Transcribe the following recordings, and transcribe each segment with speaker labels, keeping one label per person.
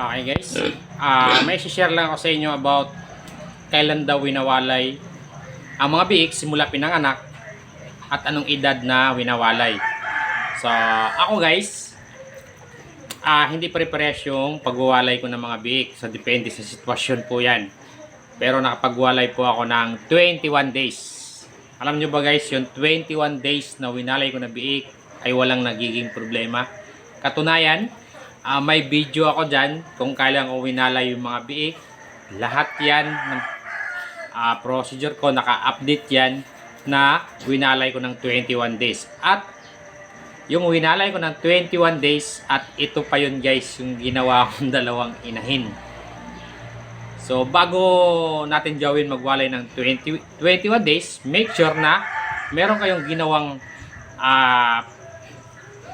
Speaker 1: Okay guys, Ah, may share lang ako sa inyo about kailan daw winawalay ang mga biik simula pinanganak at anong edad na winawalay. So, ako guys, ah hindi pare-pares yung pagwawalay ko ng mga biik. So, depende sa sitwasyon po yan. Pero nakapagwalay po ako ng 21 days. Alam nyo ba guys, yung 21 days na winalay ko na biik ay walang nagiging problema. Katunayan, ah, may video ako dyan kung kailan ko winalay yung mga biik. Lahat yan ng ah, procedure ko, naka-update yan na winalay ko ng 21 days. At yung winalay ko ng 21 days at ito pa yun guys, yung ginawa kong dalawang inahin. So, bago natin gawin magwalay ng 20, 21 days, make sure na meron kayong ginawang ah,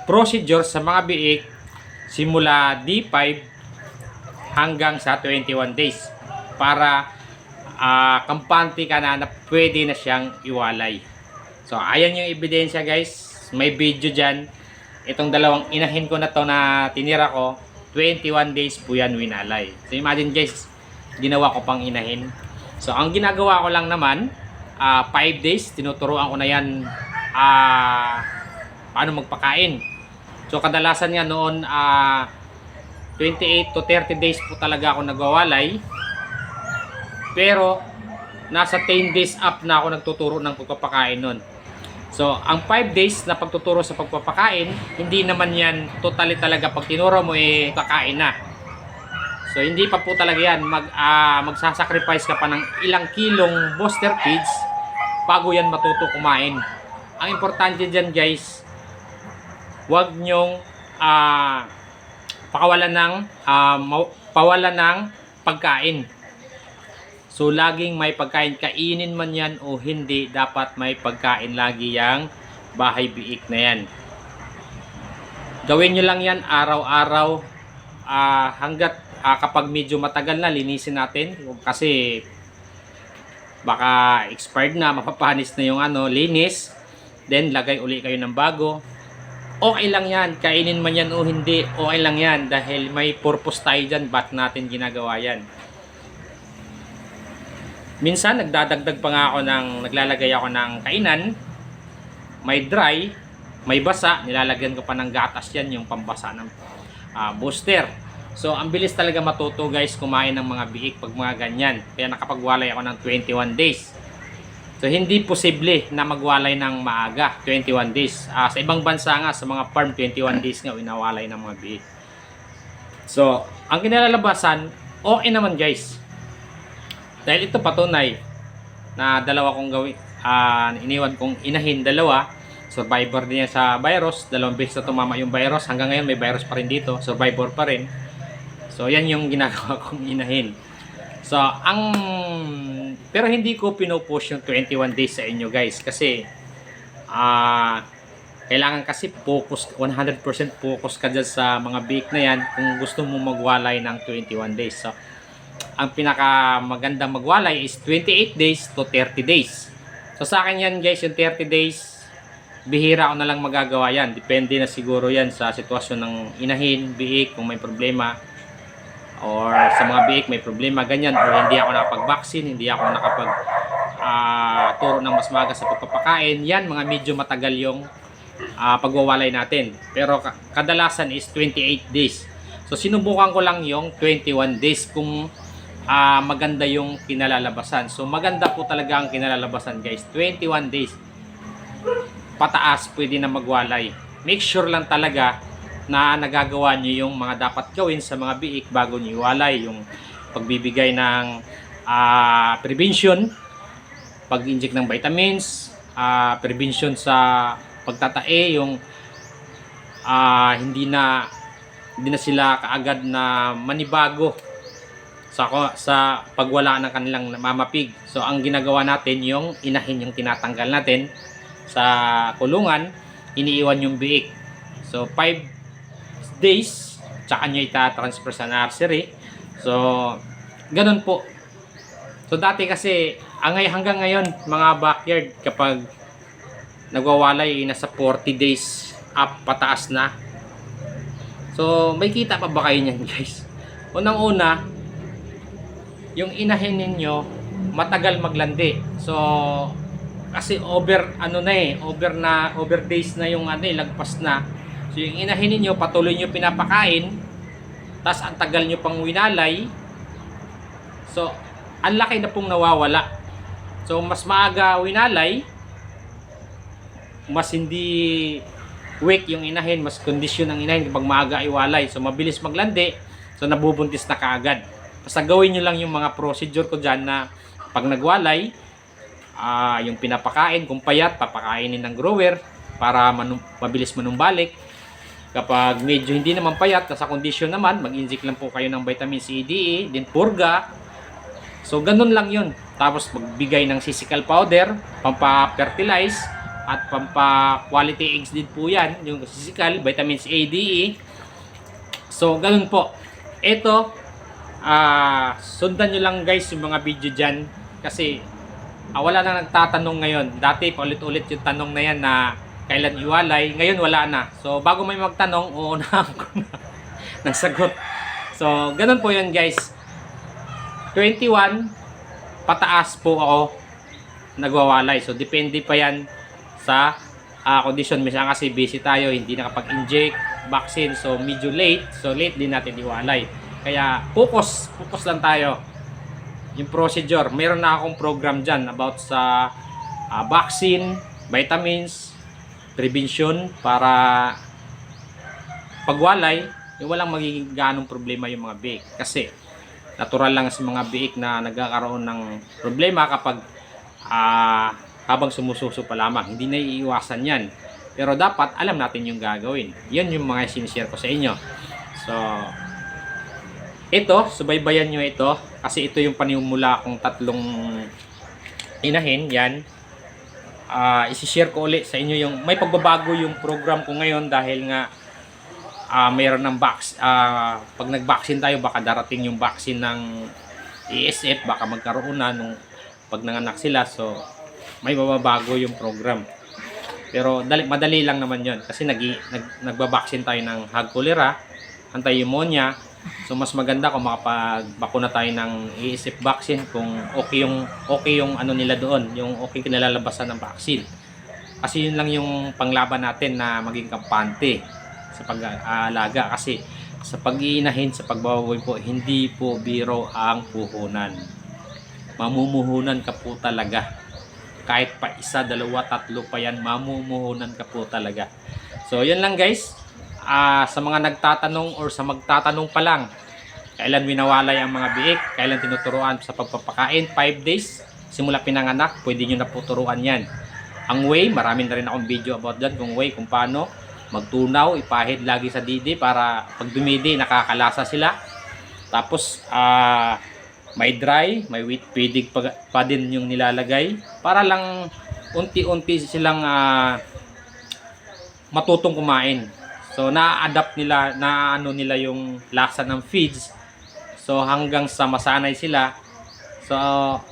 Speaker 1: procedure sa mga biik simula D5 hanggang sa 21 days para ah, kampante ka na na pwede na siyang iwalay. So, ayan yung ebidensya guys. May video dyan. Itong dalawang inahin ko na to na tinira ko, 21 days po yan winalay. So, imagine guys, ginawa ko pang inahin. So, ang ginagawa ko lang naman, 5 days, tinuturuan ko na yan ah, paano magpakain. So, kadalasan nga noon, ah, 28 to 30 days po talaga ako nagwawalay. Pero, nasa 10 days up na ako nagtuturo ng pagpapakain nun. So, ang 5 days na pagtuturo sa pagpapakain, hindi naman yan totally talaga pag tinuro mo eh kakain na. So, hindi pa po talaga yan. Mag, ah, magsasacrifice ka pa ng ilang kilong booster feeds bago yan matuto kumain. Ang importante dyan guys, wag nyong ah, pakawalan ng mau- pawalan ng pagkain. So, laging may pagkain. Kainin man yan o hindi, dapat may pagkain lagi yang bahay biik na yan. Gawin nyo lang yan araw-araw ah, hanggat ah, kapag medyo matagal na, linisin natin. Kasi baka expired na, mapapanis na yung ano, linis. Then, lagay uli kayo ng bago. Okay lang yan. Kainin man yan o hindi, okay lang yan. Dahil may purpose tayo dyan, ba't natin ginagawa yan. Minsan nagdadagdag pa nga ako ng naglalagay ako ng kainan. May dry, may basa, nilalagyan ko pa ng gatas yan yung pambasa ng ah, booster. So ang bilis talaga matuto guys kumain ng mga biik pag mga ganyan. Kaya nakapagwalay ako ng 21 days. So hindi posible na magwalay ng maaga, 21 days. Ah, sa ibang bansa nga, sa mga farm, 21 days nga winawalay ng mga biik. So, ang kinalalabasan, okay naman guys. Dahil ito patunay na dalawa kong gawin, ah, iniwan kong inahin dalawa. Survivor din yan sa virus. Dalawang beses na tumama yung virus. Hanggang ngayon may virus pa rin dito. Survivor pa rin. So, yan yung ginagawa kong inahin. So, ang... Pero hindi ko pinupush yung 21 days sa inyo guys. Kasi, ah... kailangan kasi focus, 100% focus ka dyan sa mga bake na yan kung gusto mo magwalay ng 21 days. So, ang pinaka magandang magwalay is 28 days to 30 days. So sa akin yan guys, yung 30 days, bihira ko na lang magagawa yan. Depende na siguro yan sa sitwasyon ng inahin, biik, kung may problema. Or sa mga biik may problema, ganyan. Or hindi ako nakapag-vaccine, hindi ako nakapag ah, turo ng mas maga sa pagpapakain. Yan, mga medyo matagal yung ah, pagwawalay natin. Pero ka- kadalasan is 28 days. So sinubukan ko lang yung 21 days kung ah, maganda yung kinalalabasan. So maganda po talaga ang kinalalabasan guys. 21 days pataas pwede na magwalay. Make sure lang talaga na nagagawa nyo yung mga dapat gawin sa mga biik bago nyo iwalay. Yung pagbibigay ng ah, prevention, pag-inject ng vitamins, ah, prevention sa pagtatae, yung ah, hindi na hindi na sila kaagad na manibago sa sa pagwala ng kanilang mamapig. So ang ginagawa natin yung inahin yung tinatanggal natin sa kulungan, iniiwan yung biik. So 5 days tsaka nyo ita-transfer sa nursery. So ganun po. So dati kasi ang ngay- hanggang ngayon mga backyard kapag nagwawalay nasa 40 days up pataas na. So may kita pa ba kayo niyan guys? unang-una, yung inahin ninyo matagal maglandi. So, kasi over ano na eh, over na over days na yung ano eh, lagpas na. So yung inahin ninyo patuloy nyo pinapakain, tas ang tagal nyo pang winalay. So, ang laki na pong nawawala. So, mas maaga winalay, mas hindi weak yung inahin, mas kondisyon ang inahin kapag maaga iwalay. So, mabilis maglandi, so nabubuntis na kaagad. Basta gawin nyo lang yung mga procedure ko dyan na pag nagwalay, ah yung pinapakain, kung payat, papakainin ng grower para manum- mabilis manumbalik. Kapag medyo hindi naman payat, nasa kondisyon naman, mag-inject lang po kayo ng vitamin C, D, E, din purga. So, ganun lang yun. Tapos, magbigay ng sisical powder, pampa-fertilize, at pampa-quality eggs din po yan. Yung sisical, vitamins A, D, E. So, ganun po. Ito, ah sundan nyo lang guys yung mga video dyan. Kasi, ah, wala na nagtatanong ngayon. Dati, paulit-ulit yung tanong na yan na kailan iwalay. Ngayon, wala na. So, bago may magtanong, uunahan ko na ng sagot. So, ganun po yun guys. 21, pataas po ako nagwawalay. So, depende pa yan sa ah, condition. Minsan kasi busy tayo, hindi nakapag-inject vaccine. So, medyo late. So, late din natin iwalay. Kaya, focus. Focus lang tayo. Yung procedure. Meron na akong program dyan about sa ah, vaccine, vitamins, prevention para pagwalay, yung walang magiging ganong problema yung mga biik. Kasi, natural lang sa mga biik na nagkakaroon ng problema kapag ah, habang sumususo pa lamang. Hindi na iiwasan yan. Pero dapat alam natin yung gagawin. Yan yung mga sinishare ko sa inyo. So, ito, subaybayan nyo ito. Kasi ito yung panimula kong tatlong inahin. Yan. Ah, isi-share ko ulit sa inyo yung may pagbabago yung program ko ngayon dahil nga ah mayroon ng box ah pag nag-vaccine tayo baka darating yung vaccine ng ESF baka magkaroon na nung pag nanganak sila. So may mababago yung program. Pero dali, madali lang naman yon kasi nag, nag nagbabaksin tayo ng hag cholera anti-pneumonia so mas maganda kung makapagbakuna tayo ng ESF vaccine kung okay yung okay yung ano nila doon yung okay kinalalabasan ng vaccine. Kasi yun lang yung panglaban natin na maging kampante sa pag-aalaga. Kasi sa pag-iinahin sa pagbababoy po hindi po biro ang puhunan. Mamumuhunan ka po talaga. Kahit pa isa, dalawa, tatlo pa yan mamumuhunan ka po talaga. So yun lang guys Ah, sa mga nagtatanong or sa magtatanong pa lang kailan winawalay ang mga biik? Kailan tinuturuan sa pagpapakain? 5 days? Simula pinanganak pwede nyo na po turuan yan. Ang way, marami na rin akong video about that kung way, kung paano magtunaw, ipahid lagi sa didi para pag dumidi, nakakalasa sila. Tapos ah may dry, may wheat feeding pa, pa din yung nilalagay para lang unti-unti silang ah, matutong kumain. So na-adapt nila, na ano nila yung lasa ng feeds. So hanggang sa masanay sila. So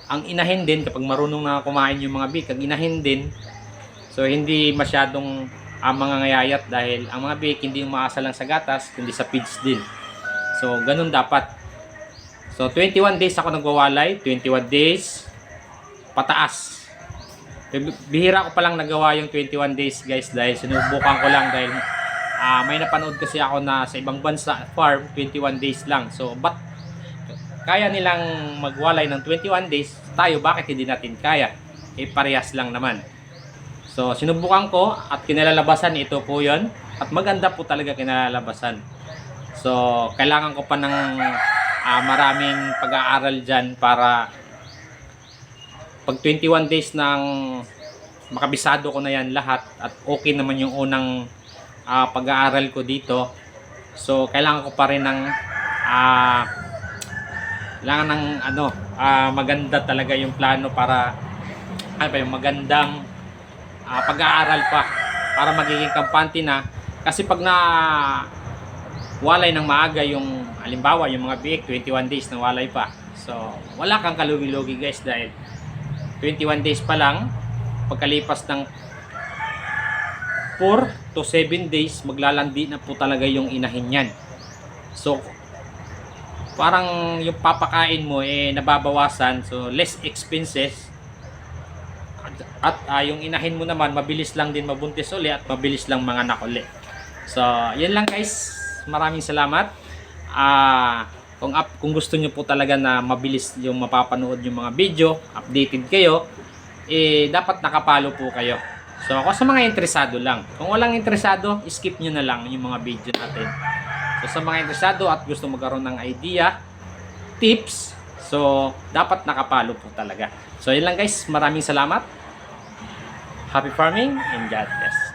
Speaker 1: ang inahin din kapag marunong na kumain yung mga bik, ang inahin din. So hindi masyadong ang mga ngayayat dahil ang mga bik hindi umaasa lang sa gatas kundi sa feeds din. So ganun dapat. So 21 days ako nagwawalay, 21 days pataas. Bihira ko pa lang nagawa yung 21 days guys dahil sinubukan ko lang dahil ah, may napanood kasi ako na sa ibang bansa farm 21 days lang. So but kaya nilang magwalay ng 21 days, tayo bakit hindi natin kaya? Eh parehas lang naman. So sinubukan ko at kinalalabasan ito po 'yon at maganda po talaga kinalalabasan. So kailangan ko pa ng ah, maraming pag-aaral diyan para pag 21 days ng makabisado ko na yan lahat at okay naman yung unang ah, pag-aaral ko dito. So kailangan ko pa rin ng ah, kailangan ng ano ah, maganda talaga yung plano para ano pa yung magandang ah, pag-aaral pa para magiging kampante na. Kasi pag na walay ng maaga yung halimbawa yung mga biik 21 days na walay pa. So wala kang kalugi-lugi guys dahil 21 days pa lang pagkalipas ng 4 to 7 days maglalandi na po talaga yung inahin yan. So parang yung papakain mo eh nababawasan. So less expenses. At ah, yung inahin mo naman mabilis lang din mabuntis uli at mabilis lang mga anak uli. So yun lang guys. Maraming salamat. Ah kung up, kung gusto nyo po talaga na mabilis yung mapapanood yung mga video updated kayo eh dapat nakapalo po kayo so ako sa mga interesado lang kung walang interesado skip nyo na lang yung mga video natin So sa mga interesado at gusto magkaroon ng idea, tips, so dapat nakapalo po talaga. So yun lang guys, maraming salamat. Happy farming and God bless.